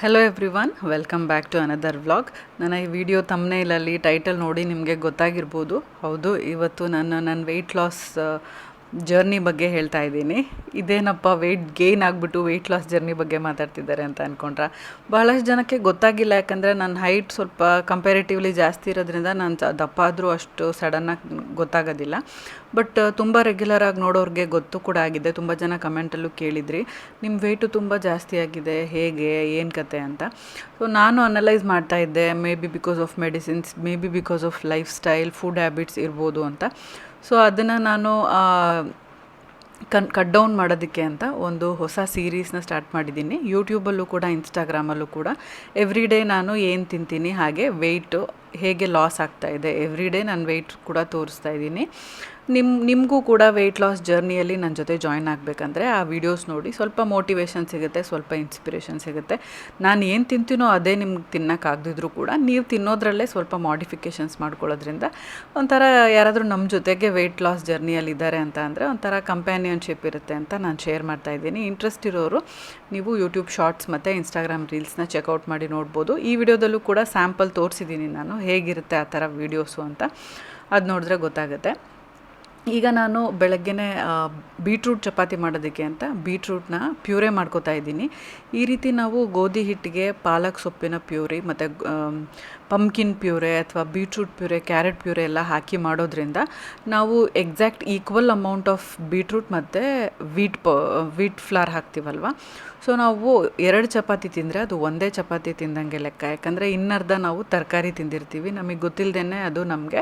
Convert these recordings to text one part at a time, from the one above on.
Hello everyone welcome back to another vlog ನನ್ನ ಈ video ತಮ್ಮನೇಲಲ್ಲಿ title ನೋಡಿ ನಿಮಗೆ ಗೊತ್ತಾಗಿರ್ಬೋದು. ಹೌದು, ಇವತ್ತು ನಾನು ನನ್ನ ವೆಯ್ಟ್ ಲಾಸ್ ಜರ್ನಿ ಬಗ್ಗೆ ಹೇಳ್ತಾ ಇದ್ದೀನಿ. ಇದೇನಪ್ಪ ವೆಯ್ಟ್ ಗೇನ್ ಆಗಿಬಿಟ್ಟು ವೆಯ್ಟ್ ಲಾಸ್ ಜರ್ನಿ ಬಗ್ಗೆ ಮಾತಾಡ್ತಿದ್ದಾರೆ ಅಂತ ಅಂದ್ಕೊಂಡ್ರೆ ಬಹಳಷ್ಟು ಜನಕ್ಕೆ ಗೊತ್ತಾಗಿಲ್ಲ, ಯಾಕಂದರೆ ನನ್ನ ಹೈಟ್ ಸ್ವಲ್ಪ ಕಂಪ್ಯಾರಿಟಿವ್ಲಿ ಜಾಸ್ತಿ ಇರೋದ್ರಿಂದ ನಾನು ದಪ್ಪ ಆದರೂ ಅಷ್ಟು ಸಡನ್ನಾಗಿ ಗೊತ್ತಾಗೋದಿಲ್ಲ. ಬಟ್ ತುಂಬ ರೆಗ್ಯುಲರಾಗಿ ನೋಡೋರಿಗೆ ಗೊತ್ತು ಕೂಡ ಆಗಿದೆ. ತುಂಬ ಜನ ಕಮೆಂಟಲ್ಲೂ ಕೇಳಿದ್ರಿ. ನಿಮ್ಮ ವೆಯ್ಟು ತುಂಬ ಜಾಸ್ತಿ ಆಗಿದೆ. ಹೇಗೆ? ಏನು ಕತೆ ಅಂತ. ಸೊ ನಾನು ಅನಲೈಸ್ ಮಾಡ್ತಾ ಇದ್ದೆ. Maybe because of medicines maybe because of lifestyle food habits ಇರ್ಬೋದು ಅಂತ. ಸೊ ಅದನ್ನು ನಾನು ಕನ್ ಕಟ್ ಡೌನ್ ಮಾಡೋದಕ್ಕೆ ಅಂತ ಒಂದು ಹೊಸ ಸೀರೀಸ್ನ ಸ್ಟಾರ್ಟ್ ಮಾಡಿದ್ದೀನಿ. ಯೂಟ್ಯೂಬಲ್ಲೂ ಕೂಡ ಇನ್ಸ್ಟಾಗ್ರಾಮಲ್ಲೂ ಕೂಡ. ಎವ್ರಿ ಡೇ ನಾನು ಏನು ತಿಂತೀನಿ? ಹಾಗೆ ವೆಯ್ಟು ಹೇಗೆ ಲಾಸ್ ಆಗ್ತಾ ಇದೆ? ಎವ್ರಿ ಡೇ ನಾನು ವೆಯ್ಟ್ ಕೂಡ ತೋರಿಸ್ತಾ ಇದ್ದೀನಿ. ನಿಮ್ಮ ನಿಮಗೂ ಕೂಡ ವೆಯ್ಟ್ ಲಾಸ್ ಜರ್ನಿಯಲ್ಲಿ ನನ್ನ ಜೊತೆ ಜಾಯ್ನ್ ಆಗಬೇಕಂದ್ರೆ ಆ ವಿಡಿಯೋಸ್ ನೋಡಿ. ಸ್ವಲ್ಪ ಮೋಟಿವೇಶನ್ ಸಿಗುತ್ತೆ, ಸ್ವಲ್ಪ ಇನ್ಸ್ಪಿರೇಷನ್ ಸಿಗುತ್ತೆ. ನಾನು ಏನು ತಿಂತೀನೋ ಅದೇ ನಿಮ್ಗೆ ತಿನ್ನೋಕ್ಕಾಗದಿದ್ರು ಕೂಡ ನೀವು ತಿನ್ನೋದ್ರಲ್ಲೇ ಸ್ವಲ್ಪ ಮಾಡಿಫಿಕೇಷನ್ಸ್ ಮಾಡ್ಕೊಳ್ಳೋದ್ರಿಂದ ಒಂಥರ ಯಾರಾದರೂ ನಮ್ಮ ಜೊತೆಗೆ ವೆಯ್ಟ್ ಲಾಸ್ ಜರ್ನಿಯಲ್ಲಿ ಇದ್ದಾರೆ ಅಂತ ಅಂದರೆ ಒಂಥರ ಕಂಪ್ಯಾನಿಯನ್ಶಿಪ್ ಇರುತ್ತೆ ಅಂತ ನಾನು ಶೇರ್ ಮಾಡ್ತಾ ಇದ್ದೀನಿ. ಇಂಟ್ರೆಸ್ಟ್ ಇರೋರು ನೀವು ಯೂಟ್ಯೂಬ್ ಶಾರ್ಟ್ಸ್ ಮತ್ತು ಇನ್ಸ್ಟಾಗ್ರಾಮ್ ರೀಲ್ಸ್ನ ಚೆಕ್ಔಟ್ ಮಾಡಿ ನೋಡ್ಬೋದು. ಈ ವಿಡಿಯೋದಲ್ಲೂ ಕೂಡ ಸ್ಯಾಂಪಲ್ ತೋರಿಸಿದ್ದೀನಿ ನಾನು. ಹೇಗಿರುತ್ತೆ ಆ ಥರ ವೀಡಿಯೋಸು ಅಂತ ಅದು ನೋಡಿದ್ರೆ ಗೊತ್ತಾಗುತ್ತೆ. ಈಗ ನಾನು ಬೆಳಗ್ಗೆನೇ ಬೀಟ್ರೂಟ್ ಚಪಾತಿ ಮಾಡೋದಕ್ಕೆ ಅಂತ ಬೀಟ್ರೂಟ್ನ ಪ್ಯೂರೆ ಮಾಡ್ಕೋತಾ ಇದ್ದೀನಿ. ಈ ರೀತಿ ನಾವು ಗೋಧಿ ಹಿಟ್ಟಿಗೆ ಪಾಲಕ್ ಸೊಪ್ಪಿನ ಪ್ಯೂರಿ ಮತ್ತು ಪಂಪ್ಕಿನ್ ಪ್ಯೂರೆ ಅಥವಾ ಬೀಟ್ರೂಟ್ ಪ್ಯೂರೆ, ಕ್ಯಾರೆಟ್ ಪ್ಯೂರೆ ಎಲ್ಲ ಹಾಕಿ ಮಾಡೋದ್ರಿಂದ ನಾವು exact equal amount of beetroot ಮತ್ತು ವೀಟ್ ಪ, ವೀಟ್ ಫ್ಲಾರ್ ಹಾಕ್ತೀವಲ್ವ? ಸೊ ನಾವು ಎರಡು ಚಪಾತಿ ತಿಂದರೆ ಅದು ಒಂದೇ ಚಪಾತಿ ತಿಂದಂಗೆ ಲೆಕ್ಕ. ಯಾಕಂದರೆ ಇನ್ನರ್ಧ ನಾವು ತರಕಾರಿ ತಿಂದಿರ್ತೀವಿ. ನಮಗೆ ಗೊತ್ತಿಲ್ಲದೇ ಅದು ನಮಗೆ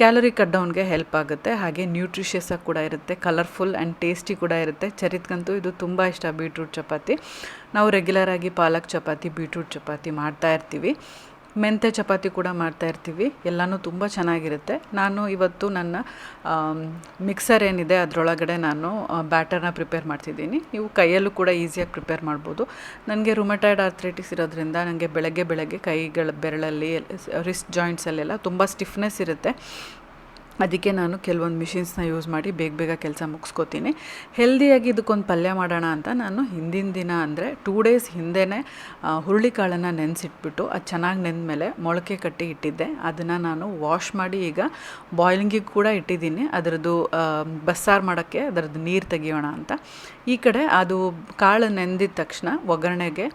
ಕ್ಯಾಲೋರಿ ಕಟ್ ಡೌನ್ಗೆ ಹೆಲ್ಪ್ ಆಗುತ್ತೆ. ಹಾಗೆ ನ್ಯೂಟ್ರಿಷಿಯಸ್ ಕೂಡ ಇರುತ್ತೆ. ಕಲರ್ಫುಲ್ ಆ್ಯಂಡ್ ಟೇಸ್ಟಿ ಕೂಡ ಇರುತ್ತೆ. ಚರಿತ್ಗಂತೂ ಇದು ತುಂಬ ಇಷ್ಟ. ಬೀಟ್ರೂಟ್ ಚಪಾತಿ. ನಾವು ರೆಗ್ಯುಲರಾಗಿ ಪಾಲಕ್ ಚಪಾತಿ, ಬೀಟ್ರೂಟ್ ಚಪಾತಿ ಮಾಡ್ತಾ ಇರ್ತೀವಿ. ಮೆಂತೆ ಚಪಾತಿ ಕೂಡ ಮಾಡ್ತಾ ಇರ್ತೀವಿ. ಎಲ್ಲನೂ ತುಂಬ ಚೆನ್ನಾಗಿರುತ್ತೆ. ನಾನು ಇವತ್ತು ನನ್ನ ಮಿಕ್ಸರ್ ಏನಿದೆ ಅದರೊಳಗಡೆ ನಾನು ಬ್ಯಾಟರ್ನ ಪ್ರಿಪೇರ್ ಮಾಡ್ತಿದ್ದೀನಿ. ನೀವು ಕೈಯಲ್ಲೂ ಕೂಡ ಈಸಿಯಾಗಿ ಪ್ರಿಪೇರ್ ಮಾಡ್ಬೋದು. ನನಗೆ ರುಮಟೈಡ್ ಆರ್ಥ್ರೈಟಿಸ್ ಇರೋದ್ರಿಂದ ನನಗೆ ಬೆಳಗ್ಗೆ ಬೆಳಗ್ಗೆ ಕೈಗಳ ಬೆರಳಲ್ಲಿ ರಿಸ್ಟ್ ಜಾಯಿಂಟ್ಸಲ್ಲೆಲ್ಲ ತುಂಬ ಸ್ಟಿಫ್ನೆಸ್ ಇರುತ್ತೆ. ಅದಕ್ಕೆ ನಾನು ಕೆಲವೊಂದು ಮಿಷಿನ್ಸ್ನ ಯೂಸ್ ಮಾಡಿ ಬೇಗ ಬೇಗ ಕೆಲಸ ಮುಗಿಸ್ಕೋತೀನಿ. ಹೆಲ್ದಿಯಾಗಿ ಇದಕ್ಕೊಂದು ಪಲ್ಯ ಮಾಡೋಣ ಅಂತ ನಾನು ಹಿಂದಿನ ದಿನ ಅಂದರೆ ಟೂ ಡೇಸ್ ಹಿಂದೆನೇ ಹುರುಳಿಕಾಳನ್ನು ನೆನೆಸಿಟ್ಬಿಟ್ಟು ಅದು ಚೆನ್ನಾಗಿ ನೆಂದಮೇಲೆ ಮೊಳಕೆ ಕಟ್ಟಿ ಇಟ್ಟಿದ್ದೆ. ಅದನ್ನು ನಾನು ವಾಶ್ ಮಾಡಿ ಈಗ ಬಾಯ್ಲಿಂಗಿಗೆ ಕೂಡ ಇಟ್ಟಿದ್ದೀನಿ. ಅದರದ್ದು ಬಸ್ಸಾರು ಮಾಡೋಕ್ಕೆ ಅದರದ್ದು ನೀರು ತೆಗಿಯೋಣ ಅಂತ. ಈ ಕಡೆ ಅದು ಕಾಳು ನೆಂದಿದ ತಕ್ಷಣ ಒಗ್ಗರಣೆಗೆ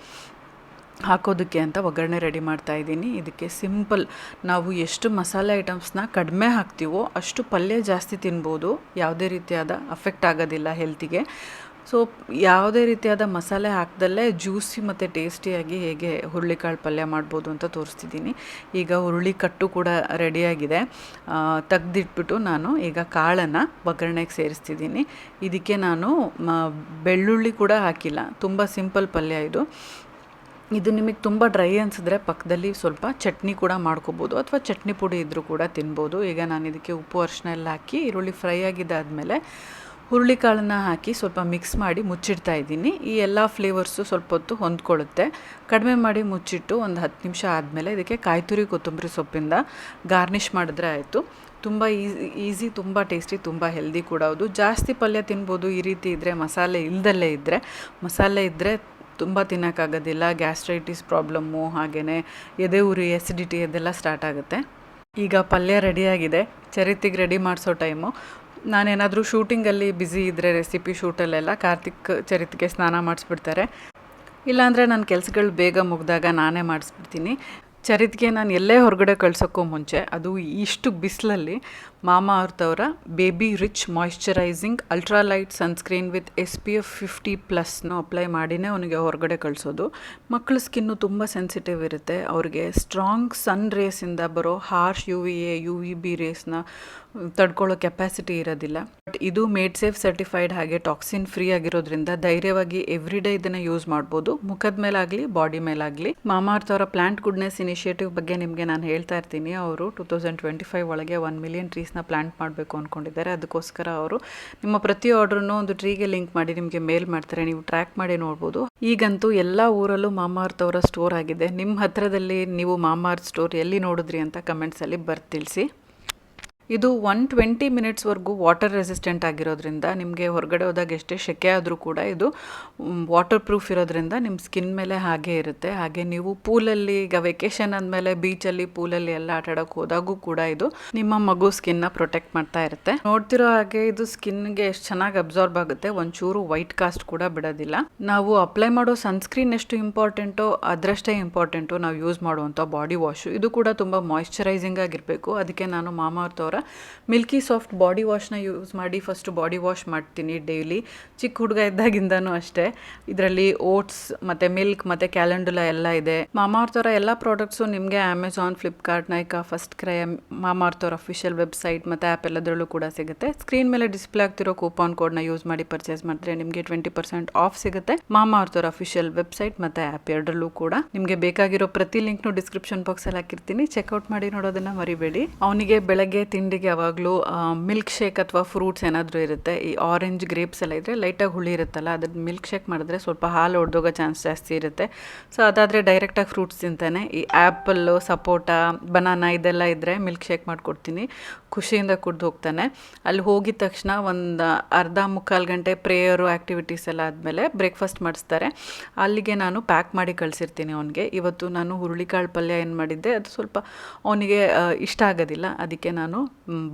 ಹಾಕೋದಕ್ಕೆ ಅಂತ ಒಗ್ಗರಣೆ ರೆಡಿ ಮಾಡ್ತಾ ಇದ್ದೀನಿ. ಇದಕ್ಕೆ ಸಿಂಪಲ್ ನಾವು ಎಷ್ಟು ಮಸಾಲೆ ಐಟಮ್ಸ್ನ ಕಡಿಮೆ ಹಾಕ್ತೀವೋ ಅಷ್ಟು ಪಲ್ಯ ಜಾಸ್ತಿ ತಿನ್ಬೋದು. ಯಾವುದೇ ರೀತಿಯಾದ ಅಫೆಕ್ಟ್ ಆಗೋದಿಲ್ಲ ಹೆಲ್ತಿಗೆ ಸೊ ಯಾವುದೇ ರೀತಿಯಾದ ಮಸಾಲೆ ಹಾಕ್ದಲ್ಲೇ ಜ್ಯೂಸಿ ಮತ್ತು ಟೇಸ್ಟಿಯಾಗಿ ಹೇಗೆ ಹುರುಳಿಕಾಳು ಪಲ್ಯ ಮಾಡ್ಬೋದು ಅಂತ ತೋರಿಸ್ತಿದ್ದೀನಿ. ಈಗ ಹುರುಳಿ ಕಟ್ಟು ಕೂಡ ರೆಡಿಯಾಗಿದೆ ತೆಗ್ದಿಟ್ಬಿಟ್ಟು ನಾನು ಈಗ ಕಾಳನ್ನು ಒಗ್ಗರಣೆಗೆ ಸೇರಿಸ್ತಿದ್ದೀನಿ. ಇದಕ್ಕೆ ನಾನು ಬೆಳ್ಳುಳ್ಳಿ ಕೂಡ ಹಾಕಿಲ್ಲ. ತುಂಬ ಸಿಂಪಲ್ ಪಲ್ಯ ಇದು. ಇದು ನಿಮಗೆ ತುಂಬ ಡ್ರೈ ಅನಿಸಿದ್ರೆ ಪಕ್ಕದಲ್ಲಿ ಸ್ವಲ್ಪ ಚಟ್ನಿ ಕೂಡ ಮಾಡ್ಕೋಬೋದು ಅಥವಾ ಚಟ್ನಿ ಪುಡಿ ಇದ್ದರೂ ಕೂಡ ತಿನ್ಬೋದು. ಈಗ ನಾನು ಇದಕ್ಕೆ ಉಪ್ಪು ಅರಿಶಿನ ಎಲ್ಲ ಹಾಕಿ ಈರುಳ್ಳಿ ಫ್ರೈ ಆಗಿದ್ದಾದಮೇಲೆ ಹುರುಳಿಕಾಳನ್ನ ಹಾಕಿ ಸ್ವಲ್ಪ ಮಿಕ್ಸ್ ಮಾಡಿ ಮುಚ್ಚಿಡ್ತಾ ಇದ್ದೀನಿ. ಈ ಎಲ್ಲ ಫ್ಲೇವರ್ಸು ಸ್ವಲ್ಪ ಹೊತ್ತು ಹೊಂದ್ಕೊಳ್ಳುತ್ತೆ. ಕಡಿಮೆ ಮಾಡಿ ಮುಚ್ಚಿಟ್ಟು ಒಂದು ಹತ್ತು ನಿಮಿಷ ಆದಮೇಲೆ ಇದಕ್ಕೆ ಕಾಯ್ತುರಿ ಕೊತ್ತಂಬರಿ ಸೊಪ್ಪಿಂದ ಗಾರ್ನಿಷ್ ಮಾಡಿದ್ರೆ ಆಯಿತು. ತುಂಬ ಈಸಿ ಈಸಿ, ತುಂಬ ಟೇಸ್ಟಿ, ತುಂಬ ಹೆಲ್ದಿ ಕೂಡ ಹೌದು. ಜಾಸ್ತಿ ಪಲ್ಯ ತಿನ್ಬೋದು ಈ ರೀತಿ ಇದ್ದರೆ ಮಸಾಲೆ ಇಲ್ದಲ್ಲೇ ಇದ್ದರೆ ಮಸಾಲೆ ಇದ್ದರೆ ತುಂಬ ತಿನ್ನೋಕ್ಕಾಗೋದಿಲ್ಲ, ಗ್ಯಾಸ್ಟ್ರೈಟಿಸ್ ಪ್ರಾಬ್ಲಮ್ಮು ಹಾಗೆಯೇ ಎದೆ ಉರಿ ಎಸಿಡಿಟಿ ಅದೆಲ್ಲ ಸ್ಟಾರ್ಟ್ ಆಗುತ್ತೆ. ಈಗ ಪಲ್ಯ ರೆಡಿಯಾಗಿದೆ ಚರಿತಿಗೆ ರೆಡಿ ಮಾಡಿಸೋ ಟೈಮು ನಾನೇನಾದರೂ ಶೂಟಿಂಗಲ್ಲಿ ಬ್ಯುಸಿ ಇದ್ದರೆ ರೆಸಿಪಿ ಶೂಟಲ್ಲೆಲ್ಲ ಕಾರ್ತಿಕ್ ಚರಿತಿಗೆ ಸ್ನಾನ ಮಾಡಿಸ್ಬಿಡ್ತಾರೆ. ಇಲ್ಲಾಂದರೆ ನನ್ನ ಕೆಲಸಗಳು ಬೇಗ ಮುಗಿದಾಗ ನಾನೇ ಮಾಡಿಸ್ಬಿಡ್ತೀನಿ. ಚರಿತ್ಗೆ ನಾನು ಎಲ್ಲೇ ಹೊರಗಡೆ ಕಳ್ಸೋಕ್ಕೂ ಮುಂಚೆ, ಅದು ಇಷ್ಟು ಬಿಸಿಲಲ್ಲಿ ಮಾಮಾ ಅರ್ಥವರ baby rich moisturising ultralight sunscreen with S P F fifty ಪ್ಲಸ್ನ apply ಮಾಡಿನೇ ಅವನಿಗೆ ಹೊರಗಡೆ ಕಳಿಸೋದು. ಮಕ್ಕಳ ಸ್ಕಿನ್ನು ತುಂಬ ಸೆನ್ಸಿಟಿವ್ ಇರುತ್ತೆ. ಅವ್ರಿಗೆ ಸ್ಟ್ರಾಂಗ್ ಸನ್ ರೇಸಿಂದ ಬರೋ harsh U V A, U V B ರೇಸ್ನ ತಡ್ಕೊಳ್ಳೋ ಕೆಪಾಸಿಟಿ ಇರೋದಿಲ್ಲ. ಬಟ್ ಇದು ಮೇಡ್ ಸೇಫ್ ಸರ್ಟಿಫೈಡ್ ಹಾಗೆ ಟಾಕ್ಸಿನ್ ಫ್ರೀ ಆಗಿರೋದ್ರಿಂದ ಧೈರ್ಯವಾಗಿ ಎವ್ರಿ ಡೇ ಇದನ್ನು ಯೂಸ್ ಮಾಡ್ಬೋದು. ಮುಖದ ಮೇಲಾಗಲಿ, ಬಾಡಿ ಮೇಲಾಗಲಿ. ಮಾಮಾರ್ತ್ ಅವರ ಪ್ಲಾಂಟ್ ಗುಡ್ನೆಸ್ ಇನಿಷಿಯೇಟಿವ್ ಬಗ್ಗೆ ನಿಮಗೆ ನಾನು ಹೇಳ್ತಾ ಇರ್ತೀನಿ. ಅವರು ಟೂ ತೌಸಂಡ್ ಟ್ವೆಂಟಿ ಫೈವ್ ಒಳಗೆ ಒನ್ ಮಿಲಿಯನ್ ಟ್ರೀಸ್ನ ಪ್ಲಾಂಟ್ ಮಾಡಬೇಕು ಅಂದ್ಕೊಂಡಿದ್ದಾರೆ ಅದಕ್ಕೋಸ್ಕರ ಅವರು ನಿಮ್ಮ ಪ್ರತಿ ಆರ್ಡ್ರನ್ನು ಒಂದು ಟ್ರೀಗೆ ಲಿಂಕ್ ಮಾಡಿ ನಿಮಗೆ ಮೇಲ್ ಮಾಡ್ತಾರೆ. ನೀವು ಟ್ರ್ಯಾಕ್ ಮಾಡಿ ನೋಡ್ಬೋದು. ಈಗಂತೂ ಎಲ್ಲ ಊರಲ್ಲೂ ಮಾಮಾರ್ತ್ ಅವರ ಸ್ಟೋರ್ ಆಗಿದೆ. ನಿಮ್ಮ ಹತ್ತಿರದಲ್ಲಿ ನೀವು ಮಾಮಾರ್ತ್ ಸ್ಟೋರ್ ಎಲ್ಲಿ ನೋಡಿದ್ರಿ ಅಂತ ಕಮೆಂಟ್ಸಲ್ಲಿ ಬರ್ತಿಳಿಸಿ. ಇದು ಒನ್ ಟ್ವೆಂಟಿ ಮಿನಿಟ್ಸ್ವರೆಗೂ ವಾಟರ್ ರೆಸಿಸ್ಟೆಂಟ್ ಆಗಿರೋದ್ರಿಂದ ನಿಮಗೆ ಹೊರಗಡೆ ಹೋದಾಗ ಎಷ್ಟೇ ಸೆಕೆ ಆದರೂ ಕೂಡ ಇದು ವಾಟರ್ ಪ್ರೂಫ್ ಇರೋದ್ರಿಂದ ನಿಮ್ಮ ಸ್ಕಿನ್ ಮೇಲೆ ಹಾಗೆ ಇರುತ್ತೆ. ಹಾಗೆ ನೀವು ಪೂಲಲ್ಲಿ ಈಗ ವೆಕೇಶನ್ ಅಂದಮೇಲೆ ಬೀಚಲ್ಲಿ ಪೂಲಲ್ಲಿ ಎಲ್ಲ ಆಟ ಆಡೋಕ್ಕೆ ಹೋದಾಗೂ ಕೂಡ ಇದು ನಿಮ್ಮ ಮಗು ಸ್ಕಿನ್ನ ಪ್ರೊಟೆಕ್ಟ್ ಮಾಡ್ತಾ ಇರುತ್ತೆ. ನೋಡ್ತಿರೋ ಹಾಗೆ ಇದು ಸ್ಕಿನ್ಗೆ ಎಷ್ಟು ಚೆನ್ನಾಗಿ ಅಬ್ಸಾರ್ಬ್ ಆಗುತ್ತೆ. ಒಂಚೂರು ವೈಟ್ ಕಾಸ್ಟ್ ಕೂಡ ಬಿಡೋದಿಲ್ಲ. ನಾವು ಅಪ್ಲೈ ಮಾಡೋ ಸನ್ಸ್ಕ್ರೀನ್ ಎಷ್ಟು ಇಂಪಾರ್ಟೆಂಟೋ ಅದರಷ್ಟೇ ಇಂಪಾರ್ಟೆಂಟು ನಾವು ಯೂಸ್ ಮಾಡುವಂಥ ಬಾಡಿ ವಾಶು ಇದು ಕೂಡ ತುಂಬ ಮಾಯ್ಶ್ಚರೈಸಿಂಗ್ ಆಗಿರಬೇಕು. ಅದಕ್ಕೆ ನಾನು ಮಾಮಾರ್ತ್ ಮಿಲ್ಕಿ ಸಾಫ್ಟ್ ಬಾಡಿ ವಾಶ್ನ ಯೂಸ್ ಮಾಡಿ ಫಸ್ಟ್ ಬಾಡಿ ವಾಶ್ ಮಾಡ್ತೀನಿ ಡೈಲಿ ಚಿಕ್ಕ ಹುಡುಗ ಇದ್ದಾಗಿಂದನೂ ಅಷ್ಟೇ. ಇದರಲ್ಲಿ ಓಟ್ಸ್ ಮತ್ತು ಮಿಲ್ಕ್ ಮತ್ತು ಕ್ಯಾಲೆಂಡುಲ ಎಲ್ಲ ಇದೆ. ಮಾಮಾರ್ಥೋರ ಎಲ್ಲ ಪ್ರಾಡಕ್ಟ್ಸು ನಿಮಗೆ Amazon Flipkart Nykaa FirstCry Mamaearth official website ಮತ್ತು ಆ್ಯಪ್ ಎಲ್ಲದರಲ್ಲೂ ಕೂಡ ಸಿಗುತ್ತೆ. ಸ್ಕ್ರೀನ್ ಮೇಲೆ ಡಿಸ್ಪ್ಲೇ ಆಗ್ತಿರೋ ಕೂಪಾನ್ ಕೋಡ್ನ ಯೂಸ್ ಮಾಡಿ ಪರ್ಚೇಸ್ ಮಾಡಿದ್ರೆ ನಿಮಗೆ ಟ್ವೆಂಟಿ ಪರ್ಸೆಂಟ್ ಆಫ್ ಸಿಗುತ್ತೆ. ಮಾಮಾರ್ಥೋರ್ ಅಫಿಷಿಯಲ್ ವೆಬ್ಸೈಟ್ ಮತ್ತು ಆ್ಯಪ್ ಎರಡರಲ್ಲೂ ಕೂಡ. ನಿಮಗೆ ಬೇಕಾಗಿರೋ ಪ್ರತಿ ಲಿಂಕ್ನು ಡಿಸ್ಕ್ರಿಪ್ಷನ್ ಬಾಕ್ಸಲ್ಲಿ ಹಾಕಿರ್ತೀನಿ. ಚೆಕ್ಔಟ್ ಮಾಡಿ ನೋಡೋದನ್ನ ಮರಿಬೇಡಿ. ಅವನಿಗೆ ಬೆಳಗ್ಗೆ ತಿಂಡಿಗೆ ಯಾವಾಗಲೂ ಮಿಲ್ಕ್ ಶೇಕ್ ಅಥವಾ ಫ್ರೂಟ್ಸ್ ಏನಾದರೂ ಇರುತ್ತೆ. ಈ ಆರೆಂಜ್ ಗ್ರೇಪ್ಸ್ ಎಲ್ಲ ಇದ್ದರೆ ಲೈಟಾಗಿ ಹುಳಿ ಇರುತ್ತಲ್ಲ ಅದ್ರದ್ದು ಮಿಲ್ಕ್ ಶೇಕ್ ಮಾಡಿದ್ರೆ ಸ್ವಲ್ಪ ಹಾಲು ಹೊಡೆದೋಗೋ ಚಾನ್ಸ್ ಜಾಸ್ತಿ ಇರುತ್ತೆ. ಸೊ ಅದಾದರೆ ಡೈರೆಕ್ಟಾಗಿ ಫ್ರೂಟ್ಸ್ ತಿಂತಾನೆ. ಈ ಆ್ಯಪಲ್ಲು ಸಪೋಟ ಬನಾನಾ ಇದೆಲ್ಲ ಇದ್ದರೆ ಮಿಲ್ಕ್ ಶೇಕ್ ಮಾಡಿಕೊಡ್ತೀನಿ. ಖುಷಿಯಿಂದ ಕುಡ್ದು ಹೋಗ್ತಾನೆ. ಅಲ್ಲಿ ಹೋಗಿದ ತಕ್ಷಣ ಒಂದು ಅರ್ಧ ಮುಕ್ಕಾಲು ಗಂಟೆ ಪ್ರೇಯರು ಆ್ಯಕ್ಟಿವಿಟೀಸ್ ಎಲ್ಲ ಆದಮೇಲೆ ಬ್ರೇಕ್ಫಾಸ್ಟ್ ಮಾಡಿಸ್ತಾರೆ. ಅಲ್ಲಿಗೆ ನಾನು ಪ್ಯಾಕ್ ಮಾಡಿ ಕಳಿಸಿರ್ತೀನಿ ಅವನಿಗೆ. ಇವತ್ತು ನಾನು ಹುರುಳಿಕಾಳು ಪಲ್ಯ ಏನು ಮಾಡಿದ್ದೆ, ಅದು ಸ್ವಲ್ಪ ಅವನಿಗೆ ಇಷ್ಟ ಆಗೋದಿಲ್ಲ. ಅದಕ್ಕೆ ನಾನು